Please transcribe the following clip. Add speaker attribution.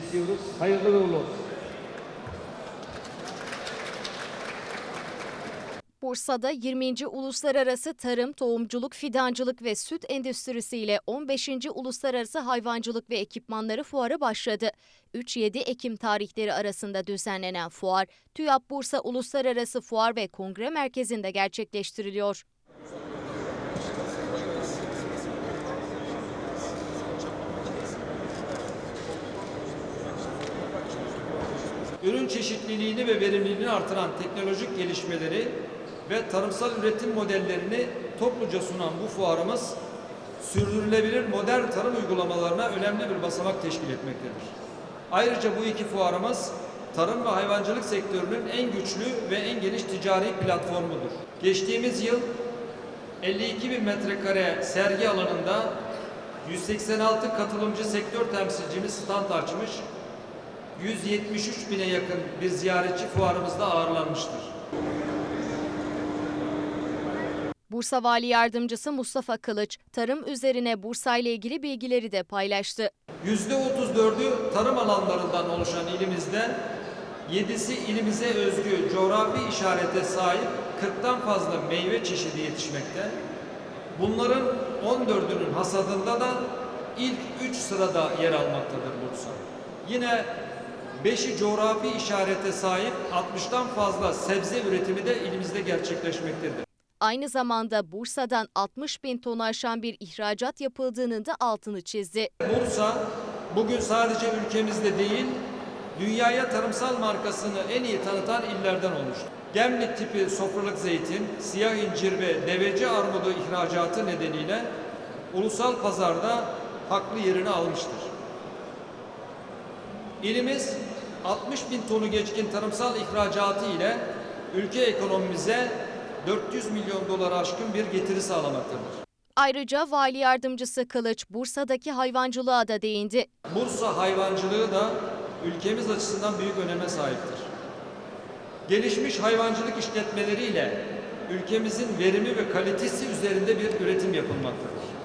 Speaker 1: kesiyoruz. Hayırlı uğurlu olsun.
Speaker 2: Bursa'da 20. Uluslararası Tarım, Tohumculuk, Fidancılık ve Süt Endüstrisi ile 15. Uluslararası Hayvancılık ve Ekipmanları Fuarı başladı. 3-7 Ekim tarihleri arasında düzenlenen fuar, TÜYAP Bursa Uluslararası Fuar ve Kongre Merkezi'nde gerçekleştiriliyor.
Speaker 3: Ürün çeşitliliğini ve verimliliğini artıran teknolojik gelişmeleri ve tarımsal üretim modellerini topluca sunan bu fuarımız sürdürülebilir modern tarım uygulamalarına önemli bir basamak teşkil etmektedir. Ayrıca bu iki fuarımız tarım ve hayvancılık sektörünün en güçlü ve en geniş ticari platformudur. Geçtiğimiz yıl 52 bin metrekare sergi alanında 186 katılımcı sektör temsilcimiz stand açmış, 173 bine yakın bir ziyaretçi fuarımızda ağırlanmıştır.
Speaker 2: Bursa Vali Yardımcısı Mustafa Kılıç, tarım üzerine Bursa ile ilgili bilgileri de paylaştı.
Speaker 3: %34'ü tarım alanlarından oluşan ilimizde 7'si ilimize özgü coğrafi işarete sahip 40'tan fazla meyve çeşidi yetişmekte. Bunların 14'ünün hasadında da ilk 3 sırada yer almaktadır Bursa. Yine 5'i coğrafi işarete sahip 60'tan fazla sebze üretimi de ilimizde gerçekleşmektedir.
Speaker 2: Aynı zamanda Bursa'dan 60 bin ton aşan bir ihracat yapıldığının da altını çizdi.
Speaker 3: Bursa bugün sadece ülkemizde değil, dünyaya tarımsal markasını en iyi tanıtan illerden oluştu. Gemlik tipi sofralık zeytin, siyah incir ve deveci armudu ihracatı nedeniyle ulusal pazarda haklı yerini almıştır. İlimiz 60 bin tonu geçkin tarımsal ihracatı ile ülke ekonomimize 400 milyon dolar aşkın bir getiri sağlamaktadır.
Speaker 2: Ayrıca Vali Yardımcısı Kılıç, Bursa'daki hayvancılığa da değindi.
Speaker 3: Bursa hayvancılığı da ülkemiz açısından büyük öneme sahiptir. Gelişmiş hayvancılık işletmeleriyle ülkemizin verimi ve kalitesi üzerinde bir üretim yapılmaktadır.